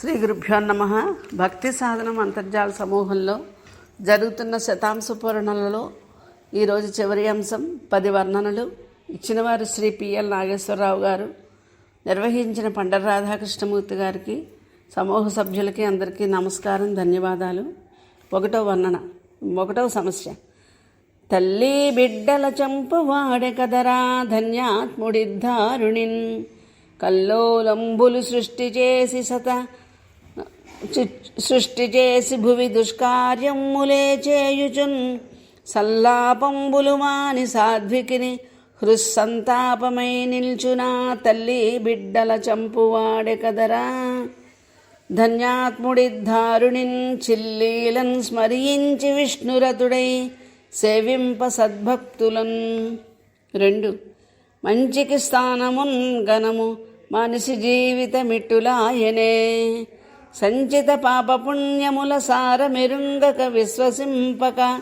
శ్రీ గురుభ్యో నమ. భక్తి సాధనం అంతర్జాల సమూహంలో జరుగుతున్న శతాంశ పూరణలలో ఈరోజు చివరి అంశం పది వర్ణనలు ఇచ్చినవారు శ్రీ పిఎల్ నాగేశ్వరరావు గారు నిర్వహించిన పండర రాధాకృష్ణమూర్తి గారికి సమూహ సభ్యులకి అందరికీ నమస్కారం ధన్యవాదాలు. ఒకటో వర్ణన ఒకటో సమస్య. తల్లి బిడ్డల చంపు వాడే కదరా ధన్యాత్ముడిద్దారుణిన్. కల్లోలంబులు సృష్టి చేసి సత సృష్టి చేసి భువి దుష్కార్యములే చేయుచున్. సల్లాపంబులు మాని సాధ్వికిని హృస్సంతాపమై నిల్చునా తల్లి బిడ్డల చంపువాడే కదరా. ధన్యాత్ముడిద్ధారుణిన్ చిల్లీలన్ స్మరించి విష్ణురతుడై సేవింప సద్భక్తులన్. రెండు. మంచికి స్థానమున్ గణము మనిషి జీవితమిట్టులాయనే సంచిత పాపపుణ్యముల సారమెరుంగక విశ్వసింపక.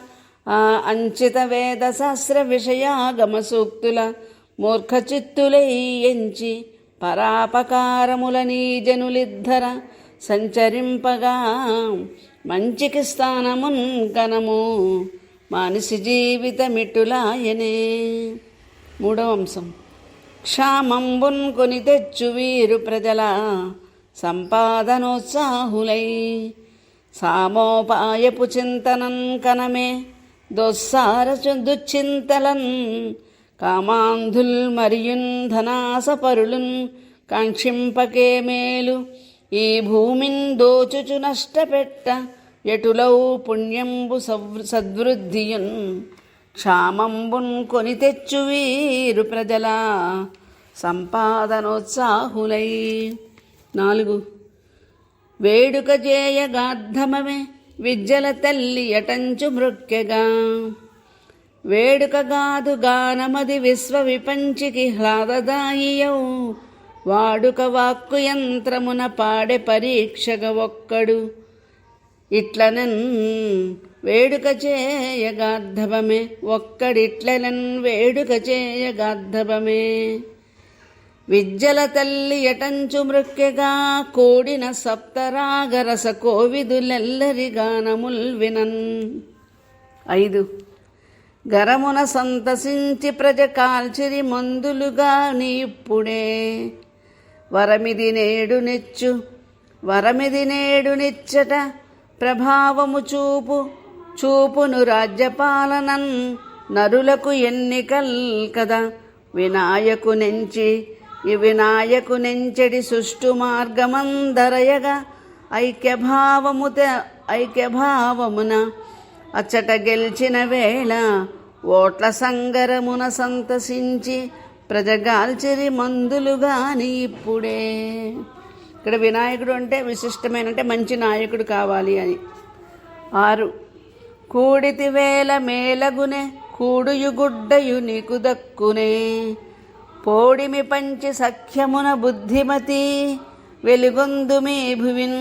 అంచిత వేద శాస్త్ర విషయాగమ సూక్తుల మూర్ఖచిత్తులై ఎంచి పరాపకారముల నీజనులిద్ధర సంచరింపగా. మంచికి స్థానమున్ కనము మనిషి జీవితమిట్టులాయనే మూడవ అంశం. క్షామంబున్ కొని తెచ్చు వీరు ప్రజల సంపాదనోత్సాహులై. సామోపాయపు చింతనం కనమే దొస్సార దుచ్చింతలన్ కామాంధుల్ మరియున్ ధనాసపరులున్ కాంక్షింపకే మేలు. ఈ భూమిన్ దోచుచు నష్టపెట్ట ఎటులౌ పుణ్యంబు సవ్- సద్వృద్ధియున్. క్షామంబున్ కొని తెచ్చు వీరు ప్రజల సంపాదనోత్సాహులై. నాలుగు. వేడుక చేయగాద్ధమమే విద్యల తల్లి ఎటంచు మృక్కెగా. వేడుకగాదు గానమది విశ్వ విపంచికి హ్లాదదాయియౌ వాడుక వాక్కు యంత్రమున పాడే పరీక్షగ ఒక్కడు. ఇట్లనన్ వేడుక చేయగార్ధవమే ఒక్కడిట్లనన్ వేడుక చేయగార్ధవమే విజ్జల తల్లి ఎటంచు మృక్కెగా కూడిన సప్తరాగరస కోవిదులెల్లరి గానముల్ వినన్. ఐదు. గరమున సంతసించి ప్రజ కాల్చిరి మందులుగా నీప్పుడే వరమిది నేడు నిచ్చు వరమిది నేడు నిచ్చట ప్రభావము చూపు చూపును రాజ్యపాలనన్ నరులకు ఎన్నికల్ కదా వినాయకు ఈ వినాయకు నెంచెడి సుష్టు మార్గమందరయగా ఐక్యభావముత ఐక్యభావమున అచ్చట గెలిచిన వేళ ఓట్ల సంగరమున సంతసించి ప్రజగాల్చిరి మందులుగాని ఇప్పుడే. ఇక్కడ వినాయకుడు అంటే విశిష్టమైన అంటే మంచి నాయకుడు కావాలి అని. ఆరు కూడితి వేల మేలగునే కూడుయు గుడ్డయు నీకు దక్కునే. పోడిమి పంచి సఖ్యమున బుద్ధిమతి వెలుగొందుమీ భువిన్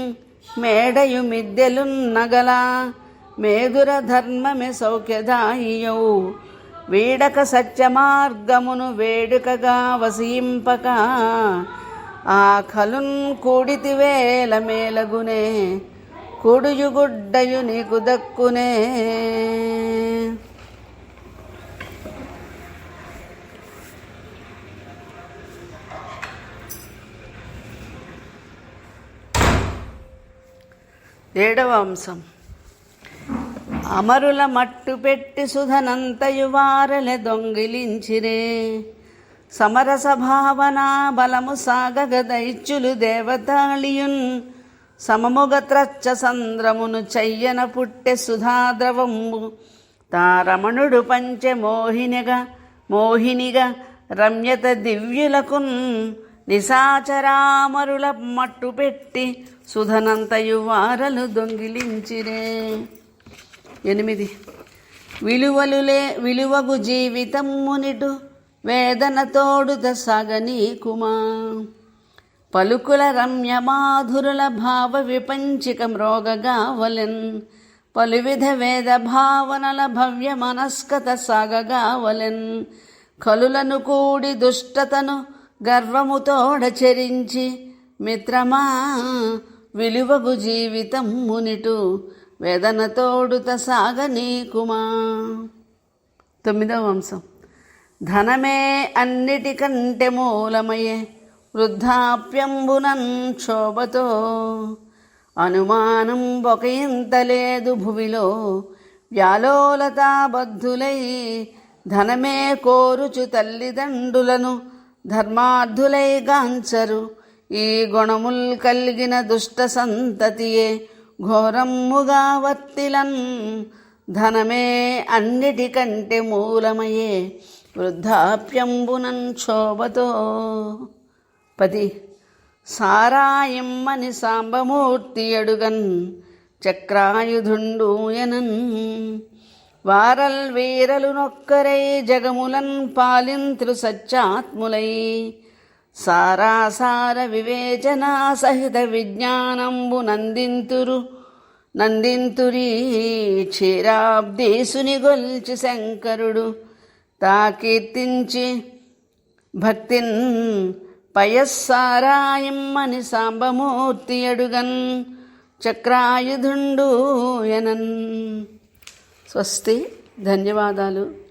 మేడయు మిద్దెలున్నగల మేధుర ధర్మమే సౌఖ్యదాయియౌ. వీడక సత్య మార్గమును వేడుకగా వసింపక ఆ కలున్ కూడితి వేల మేలగునే కుడుయుగుడ్డయు నీకు దక్కునే. ఏడవ అంశం. అమరుల మట్టు పెట్టి సుధనంతయువారలె దొంగిలించిరే. సమరస భావన బలము సాగగ దైత్యులు దేవతాళియున్ సమముగ త్రచ్చ సంద్రమును చెయ్యన పుట్టె సుధాద్రవము. తారమణుడు పంచె మోహినిగా మోహినిగా రమ్యత దివ్యులకున్ నిశాచరామరుల మట్టు పెట్టి సుధనంతయు వారలు దొంగిలించిరే. ఎనిమిది. విలువలులే విలువగు జీవితమ్మునిటు వేదన తోడుద సాగనీ కుమా. పలుకుల రమ్య మాధురుల భావ విపంచిక మ్రోగగావలెన్ పలువిధ వేద భావనల భవ్య మనస్కత సాగగావలెన్. కలులను కూడి దుష్టతను గర్వముతోడచరించి మిత్రమా విలువగు జీవితం మునిటు వేదనతోడుత సాగనీకుమా తొమ్మిదవ వంశం ధనమే అన్నిటికంటే మూలమయే వృద్ధాప్యంబునన్ క్షోభతో అనుమానం ఒక ఇంత లేదు భువిలో వ్యాలోలతాబద్ధులై ధనమే కోరుచు తల్లిదండ్రులను ధర్మార్థులై గాంచరు ఈ గుణముల్ కలిగిన దుష్ట సంతతియే ఘోరమ్ముగా వర్తిలన్. ధనమే అన్నిటికంటే మూలమయే వృద్ధాప్యంబునన్ క్షోభతో. పది. సారాయమ్మని సాంబమూర్తి అడుగన్ చక్రాయుధుండూయనన్ వారల్ వీరలు నొక్కరై జగములన్ పాలింత్రు సత్యాత్ములై సారాసార వివేచనా సహిత విజ్ఞానంబు నందింతురు. నందింతురి క్షీరాబ్దేశుని గొల్చి శంకరుడు. తా కీర్తించి భక్తిన్ పయస్సారాయమ్మని సాంబమూర్తి అడుగన్ చక్రాయుధుండు ఎనన్ స్వస్తి. ధన్యవాదాలు.